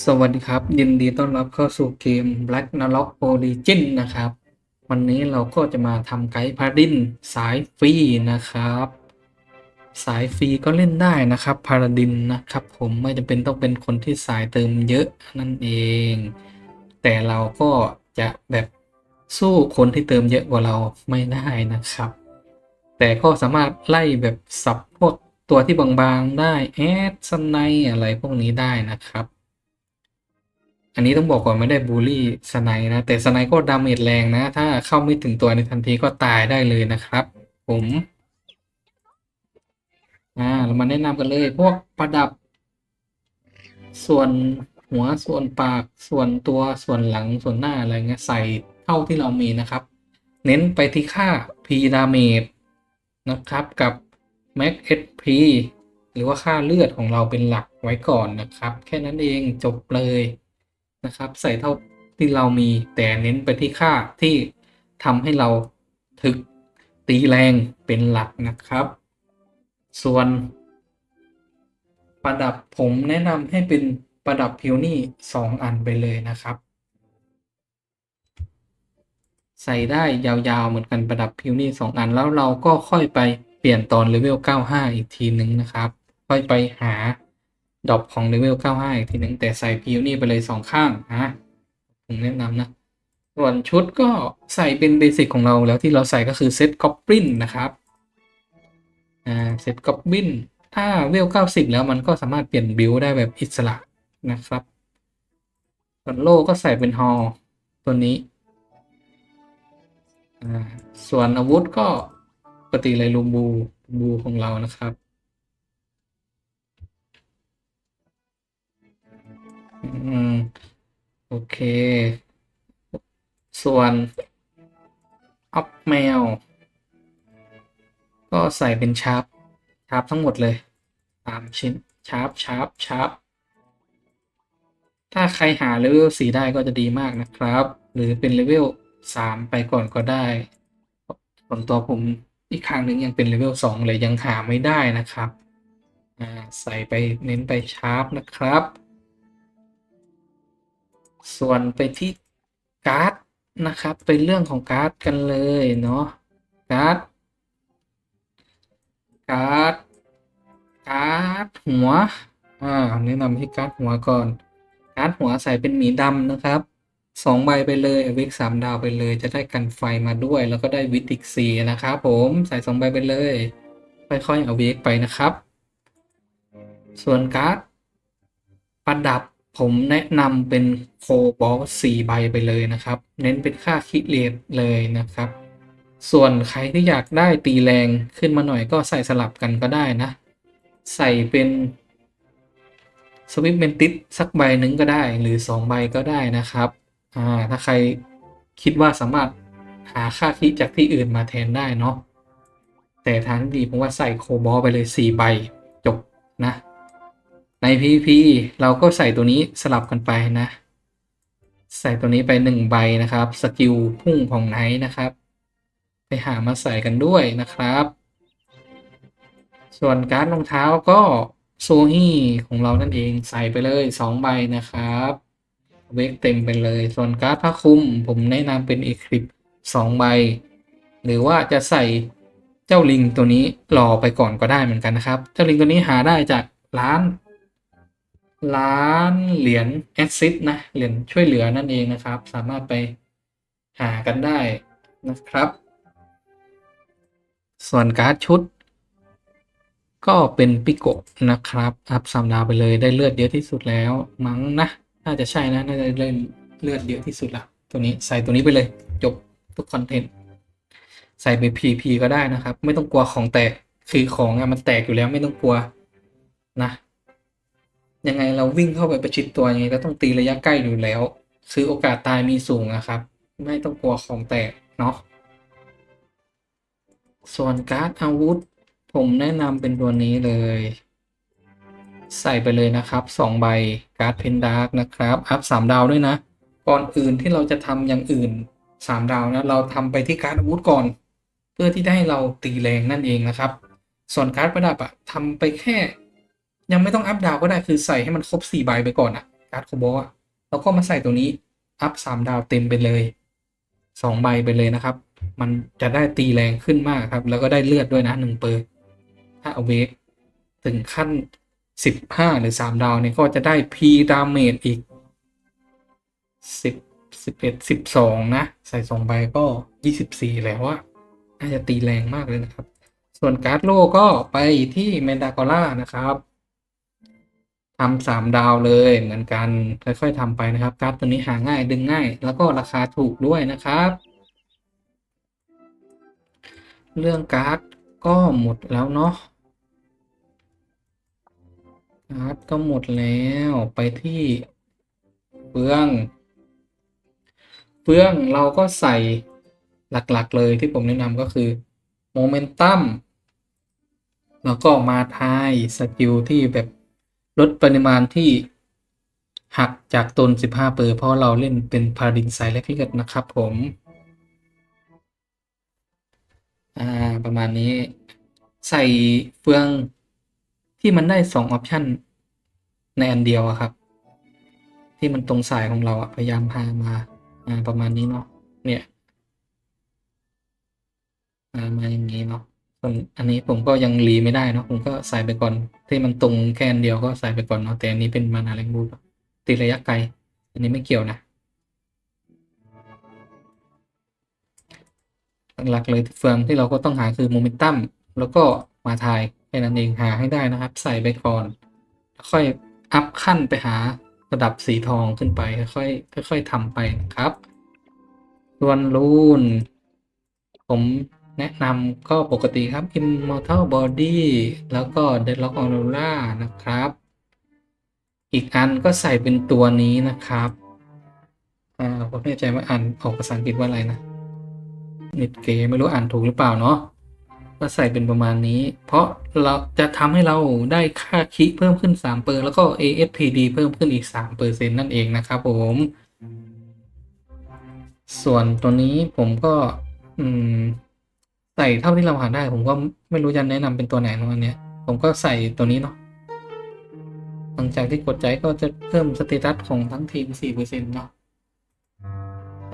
สวัสดีครับ ยินดีต้อนรับเข้าสู่เกม Black n a r o k Origin นะครับ วันนี้เราก็จะมาทำไกด์พาดินสายฟรีนะครับ สายฟรีก็เล่นได้นะครับพาราดินนะครับผมไม่จำเป็นต้องเป็นคนที่สายเติมเยอะนั่นเอง แต่เราก็จะแบบสู้คนที่เติมเยอะกว่าเราไม่ได้นะครับ แต่ก็สามารถไล่แบบสับพวกตัวที่บางๆได้แอดสไนอะไรพวกนี้ได้นะครับ อันนี้ต้องบอกก่อนไม่ได้บูลลี่สไนด์นะ แต่สไนด์ก็ดาเมจแรงนะ ถ้าเข้าไม่ถึงตัวในทันทีก็ตายได้เลยนะครับ ผมอ่าเรามาแนะนำกันเลย พวกประดับ ส่วนหัวส่วนปากส่วนตัวส่วนหลังส่วนหน้าอะไรเงี้ยใส่เท่าที่เรามีนะครับ เน้นไปที่ค่า P damage นะครับกับ Max HP หรือว่าค่าเลือดของเราเป็นหลักไว้ก่อนนะครับ แค่นั้นเองจบเลย นะครับ ใส่เท่าที่เรามีแต่เน้นไปที่ค่าที่ทำให้เราถึกตีแรงเป็นหลักนะครับ ส่วนประดับผมแนะนำให้เป็นประดับพิวนี่สองอันไปเลยนะครับ ใส่ได้ยาวๆเหมือนกันประดับพิวนี่สองอันแล้วเราก็ค่อยไปเปลี่ยนตอนเลเวล95 อีกทีหนึ่งนะครับ ค่อยไปหา ดรอปของเลเวล95 อีกทีหนึ่งแต่ใส่พิวนี่ไปเลยสองข้างนะผมแนะนำนะ ส่วนชุดก็ใส่เป็นเบสิกของเราแล้วที่เราใส่ก็คือเซตกอบลินนะครับอ่าเซตกอบลินถ้าเวล90 แล้วมันก็สามารถเปลี่ยนบิลได้แบบอิสระนะครับส่วนโล่ก็ใส่เป็นฮอลตัวนี้อ่าส่วนอาวุธก็ปกติเลยลูบูบูของเรานะครับ อืม โอเค ส่วนอัพแมว ก็ใส่เป็นชาร์ปชาร์ปทั้งหมดเลยสามชิ้นชาร์ปชาร์ปชาร์ปถ้าใครหาเลเวลสี่ได้ก็จะดีมากนะครับ หรือเป็นเลเวลสามไปก่อนก็ได้ส่วนตัวผมอีกครั้งหนึ่งยังเป็นเลเวลสองเลยยังหาไม่ได้นะครับอ่าใส่ไปเน้นไปชาร์ปนะครับ ส่วนไปที่การ์ดนะครับเป็นเรื่องของการ์ดกันเลยเนาะการ์ดการ์ดการ์ดหัวอ่าแนะนำที่การ์ดหัวก่อนการ์ดหัวใส่เป็นหมีดำนะครับสองใบไปเลยเวกสามดาวไปเลย จะได้กันไฟมาด้วย แล้วก็ได้วิติกซีนะครับผมใส่สองใบไปเลย ค่อยๆเอาเวกไปนะครับ ส่วนการ์ดประดับ ผมแนะนำเป็นโคบอลสี่ใบไปเลยนะครับ เน้นเป็นค่าคิดเลทเลยนะครับ ส่วนใครที่อยากได้ตีแรงขึ้นมาหน่อยก็ใส่สลับกันก็ได้นะ ใส่เป็นสวิปเมนติสสักใบหนึ่งก็ได้หรือ 2 ใบก็ได้นะครับอ่าถ้าใครคิดว่าสามารถหาค่าคิดจากที่อื่นมาแทนได้เนาะแต่ทางดีผมว่าใส่โคบอลไปเลย 4 ใบจบนะ PVP เราก็ใส่ตัวนี้สลับกันไปนะ ใส่ตัวนี้ไปหนึ่งใบนะครับ สกิลพุ่งของไนท์นะครับ ไปหามาใส่กันด้วยนะครับ ส่วนการ์ดรองเท้าก็โซฮีของเรานั่นเองใส่ไปเลยสองใบนะครับเวกเต็มไปเลย ส่วนการ์ดผ้าคลุมผมแนะนำเป็นเอคลิปสองใบ หรือว่าจะใส่เจ้าลิงตัวนี้รอไปก่อนก็ได้เหมือนกันนะครับ เจ้าลิงตัวนี้หาได้จากร้าน ร้านเหรียญแอซซิดนะ เหรียญช่วยเหลือนั่นเองนะครับ สามารถไปหากันได้นะครับ ส่วนการ์ดชุด ก็เป็นปิโกะนะครับอัพสามดาวไปเลยได้เลือดเยอะที่สุดแล้ว มั้งนะ น่าจะใช่นะ น่าจะได้เลือดเยอะที่สุดละตัวนี้ใส่ตัวนี้ไปเลยจบทุกคอนเทนต์ใส่ไป PP ก็ได้นะครับ ไม่ต้องกลัวของแตกคือของอะมันแตกอยู่แล้วไม่ต้องกลัวนะ ยังไงเราวิ่งเข้าไปประชิดตัวยังไงก็ต้องตีระยะใกล้อยู่แล้วคือโอกาสตายมีสูงนะครับ ไม่ต้องกลัวของแตกเนาะส่วนการ์ดอาวุธ ผมแนะนำเป็นตัวนี้เลย ใส่ไปเลยนะครับสองใบการ์ดเพนดาร์กนะครับ อัพสามดาวด้วยนะ ก่อนอื่นที่เราจะทำอย่างอื่นสามดาวนะ เราทำไปที่การ์ดอาวุธก่อน เพื่อที่จะให้เราตีแรงนั่นเองนะครับ ส่วนการ์ดประดับอะทำไปแค่ ยังไม่ต้องอัพดาวก็ได้คือใส่ให้มันครบ4ใบไปก่อนอะการ์ดโคโบะแล้วก็มาใส่ตัวนี้อัพสามดาวเต็มไปเลยสองใบไปเลยนะครับ มันจะได้ตีแรงขึ้นมากครับ แล้วก็ได้เลือดด้วยนะหนึ่งเปอร์ถ้าเอาเวกถึงขั้นสิบห้าหรือสามดาวเนี่ยก็จะได้พีดาเมจอีกสิบสิบเอ็ดสิบสองนะ ใส่สองใบก็ยี่สิบสี่แล้วอะน่าจะตีแรงมากเลยนะครับ ส่วนการ์ดโลก็ไปที่เมนดากอล่านะครับ ทำสามดาวเลยเหมือนกันค่อยๆทำไปนะครับการ์ดตัวนี้หาง่ายดึงง่าย แล้วก็ราคาถูกด้วยนะครับ เรื่องการ์ดก็หมดแล้วเนาะการ์ดก็หมดแล้วไปที่เฟืองเฟืองเราก็ใส่หลักๆ เลยที่ผมแนะนำก็คือโมเมนตัมแล้วก็มาทายสกิลที่แบบ ลดปริมาณที่หักจากตน 15 เปอร์ เพราะเราเล่นเป็นพาดินไซและพิกเกตนะครับผม อ่า ประมาณนี้ ใส่เฟืองที่มันได้สองออปชันในอันเดียวครับ ที่มันตรงสายของเราพยายามพามา อ่า ประมาณนี้เนาะ เนี่ย อ่า มาอย่างนี้เนาะ ส่วนอันนี้ผมก็ยังรีไม่ได้เนาะผมก็ใส่ไปก่อนที่มันตรงแค่นเดียวก็ใส่ไปก่อนเนาะแต่อันนี้เป็นมานาแรงบูตีระยะไกล อันนี้ไม่เกี่ยวนะหลักเลยเฟืองที่เราก็ต้องหาคือโมเมนตัมแล้วก็มาทายแค่นั้นเองหาให้ได้นะครับ ใส่ไปก่อนค่อยอัพขั้นไปหาระดับสีทองขึ้นไป ค่อยๆค่อยๆทำไปนะครับ ส่วนรูนผม แนะนำก็ปกติครับ Immortal Body แล้วก็ Deadlock Aurora นะครับ อีกอันก็ใส่เป็นตัวนี้นะครับ อ่าผมไม่แน่ใจว่าอ่านออกภาษาอังกฤษว่าอะไรนะนิดเกไม่รู้อ่านถูกหรือเปล่าเนาะก็ใส่เป็นประมาณนี้ เพราะเราจะทำให้เราได้ค่าคิเพิ่มขึ้น 3 เปอร์ แล้วก็ AFPD เพิ่มขึ้นอีก 3 เปอร์เซ็นต์นั่นเองนะครับผม ส่วนตัวนี้ผมก็ อืม ใส่เท่าที่เราหาได้ ผมก็ไม่รู้จะแนะนำเป็นตัวไหนเนาะอันนี้ผมก็ใส่ตัวนี้เนาะหลังจากที่กดใจก็จะเพิ่มสเตตัสของทั้งทีม4%เนาะ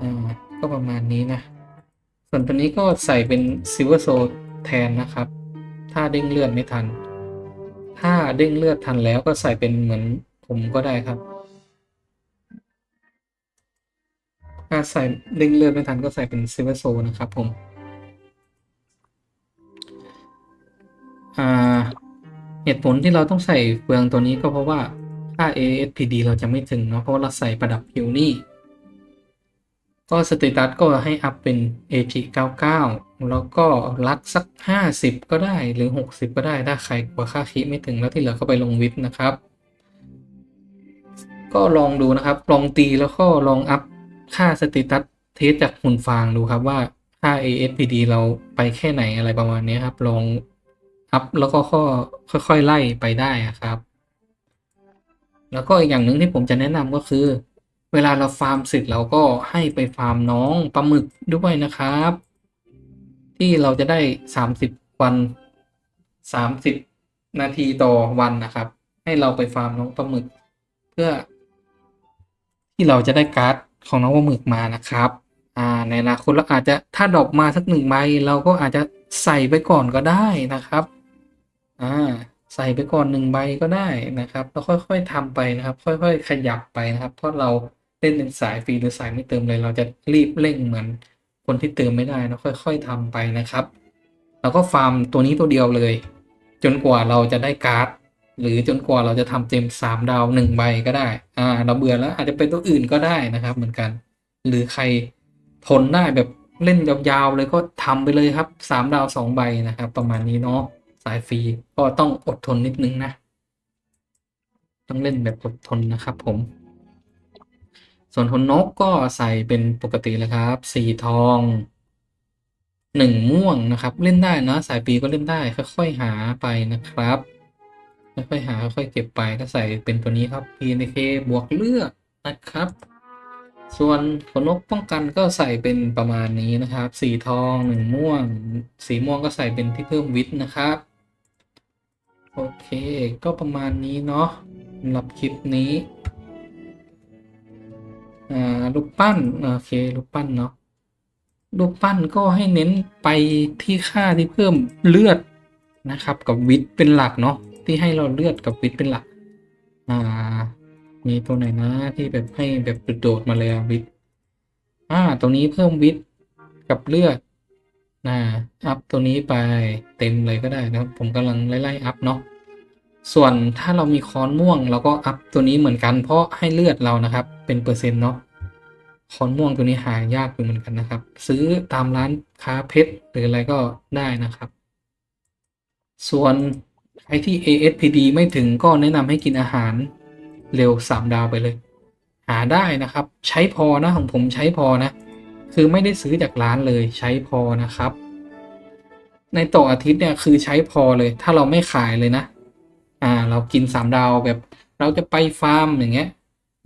อ่าก็ประมาณนี้นะ ส่วนตัวนี้ก็ใส่เป็นซิลเวอร์โซแทนนะครับ ถ้าเด้งเลือดไม่ทัน ถ้าเด้งเลือดทันแล้วก็ใส่เป็นเหมือนผมก็ได้ครับ ถ้าใส่เด้งเลือดไม่ทันก็ใส่เป็นซิลเวอร์โซนะครับผม เหตุผลที่เราต้องใส่เฟืองตัวนี้ก็เพราะว่าค่า ASPD เราจะไม่ถึงเนาะเพราะาเราใส่ประดับฮิวนี่ ก็สเตตัสก็ให้อัพเป็น AG 99 แล้วก็รักสัก 50 ก็ได้หรือ 60 ก็ได้ถ้าใครกลัวค่าคิไม่ถึงแล้วที่เหลือก็ไปลงวิทย์นะครับ ก็ลองดูนะครับ ลองตีแล้วก็ลองอัพค่าสเตตัสเทสจากหุ่นฟางดูครับว่าค่า ASPD เราไปแค่ไหนอะไรประมาณนี้ครับ ลอง อัพแล้วก็ค่อยๆไล่ไปได้ครับ แล้วก็อีกอย่างหนึ่งที่ผมจะแนะนำก็คือ เวลาเราฟาร์มเสร็จเราก็ให้ไปฟาร์มน้องปลาหมึกด้วยนะครับ ที่เราจะได้สามสิบวันสามสิบนาทีต่อวันนะครับ ให้เราไปฟาร์มน้องปลาหมึก เพื่อ ที่เราจะได้การ์ดของน้องปลาหมึกมานะครับ่าในอนาคตเราอาจจะถ้าดอกมาสักหนึ่งใบเราก็อาจจะใส่ไปก่อนก็ได้นะครับ อ่า ใส่ไปก่อนหนึ่งใบก็ได้นะครับ แล้วค่อยๆทำไปนะครับ ค่อย ๆ ขยับไปนะครับ เพราะเราเล่นเป็นสายฟรีหรือสายไม่เติมเลย เราจะรีบเร่งเหมือนคนที่เติมไม่ได้นะค่อย ๆทำไปนะครับเราก็ฟาร์มตัวนี้ตัวเดียวเลย จนกว่าเราจะได้การ์ดหรือจนกว่าเราจะทำเต็มสามดาวหนึ่งใบก็ได้ อ่า เราเบื่อแล้วอาจจะเป็นตัวอื่นก็ได้นะครับ เหมือนกัน หรือใครทนได้แบบเล่นยาวๆเลยก็ทำไปเลยครับสามดาวสองใบนะครับ ประมาณนี้เนาะ สายฟรีก็ต้องอดทนนิดนึงนะ ต้องเล่นแบบอดทนนะครับผม ส่วนคนนกก็ใส่เป็นปกติเลยครับสีทองหนึ่งม่วงนะครับ เล่นได้นะ สายปีก็เล่นได้ค่อยๆหาไปนะครับค่อยๆหาค่อยๆเก็บไปก็ใส่เป็นตัวนี้ครับ PNK บวกเลือดนะครับ ส่วนขนนกป้องกันก็ใส่เป็นประมาณนี้นะครับ สีทองหนึ่งม่วง สีม่วงก็ใส่เป็นที่เพิ่มวิทนะครับ โอเค ก็ประมาณนี้เนาะสำหรับคลิปนี้อ่ารูปปั้น โอเครูปปั้นเนาะรูปปั้นก็ให้เน้นไปที่ค่าที่เพิ่มเลือดนะครับ กับวิทย์เป็นหลักเนาะที่ให้เราเลือดกับวิทย์เป็นหลัก อ่า มีตัวไหนนะที่แบบให้แบบโดดมาเลยวิทย์อ่า ตรงนี้เพิ่มวิทย์กับเลือด อ่าอัพตัวนี้ไปเต็มเลยก็ได้นะครับ ผมกำลังไล่ๆอัพเนาะส่วนถ้าเรามีค้อนม่วงเราก็อัพตัวนี้เหมือนกัน เพราะให้เลือดเรานะครับ เป็นเปอร์เซ็นต์เนาะค้อนม่วงตัวนี้หายากอยู่เหมือนกันนะครับ ซื้อตามร้านค้าเพชรหรืออะไรก็ได้นะครับ ส่วนใครที่ ASPD ไม่ถึงก็แนะนำให้กินอาหารเร็ว 3 ดาวไปเลย หาได้นะครับ ใช้พอนะของผมใช้พอนะ คือไม่ได้ซื้อจากร้านเลยใช้พอนะครับ ในต่ออาทิตย์เนี่ยคือใช้พอเลย ถ้าเราไม่ขายเลยนะ อ่า เรากินสามดาวแบบ เราจะไปฟาร์มอย่างเงี้ย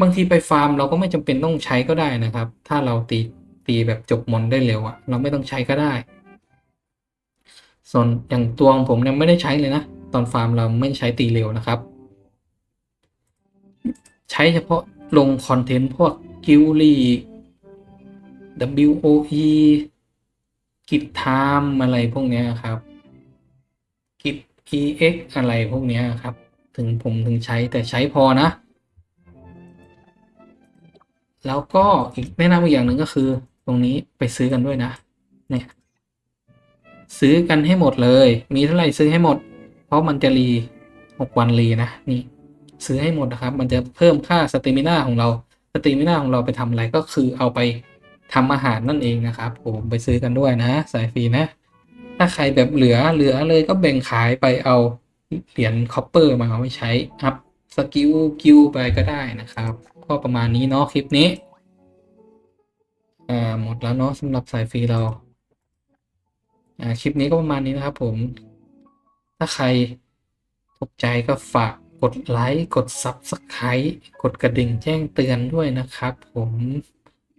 บางทีไปฟาร์มเราก็ไม่จำเป็นต้องใช้ก็ได้นะครับ ถ้าเราตีตีแบบจบมอนได้เร็วอะเราไม่ต้องใช้ก็ได้ ส่วนอย่างตัวของผมเนี่ยไม่ได้ใช้เลยนะตอนฟาร์มเราไม่ใช้ตีเร็วนะครับ ใช้เฉพาะลงคอนเทนต์พวกกิลลี WOE กิจไทม์อะไรพวกนี้ครับ กิจ EX อะไรพวกนี้ครับ ถึงผมถึงใช้แต่ใช้พอนะ แล้วก็อีกแนะนำอีกอย่างหนึ่งก็คือ ตรงนี้ไปซื้อกันด้วยนะ เนี่ย ซื้อกันให้หมดเลย มีเท่าไหร่ซื้อให้หมด เพราะมันจะรีหกวันรีนะนี่ซื้อให้หมดนะครับ มันจะเพิ่มค่าสเตมิน่าของเราสเตมิน่าของเราไปทำอะไรก็คือเอาไป ทำอาหารนั่นเองนะครับผมไปซื้อกันด้วยนะ สายฟรีนะ ถ้าใครแบบเหลือเหลือเลยก็แบ่งขายไปเอาเหรียญคอปเปอร์มาเอาไว้ใช้อัพสกิลกิลไปก็ได้นะครับ ก็ประมาณนี้เนาะคลิปนี้อ่าหมดแล้วเนาะสำหรับสายฟรีเราอ่าคลิปนี้ก็ประมาณนี้นะครับ ผม ถ้าใครถูกใจก็ฝากกดไลค์กด Subscribe กดกระดิ่งแจ้งเตือนด้วยนะครับ ผม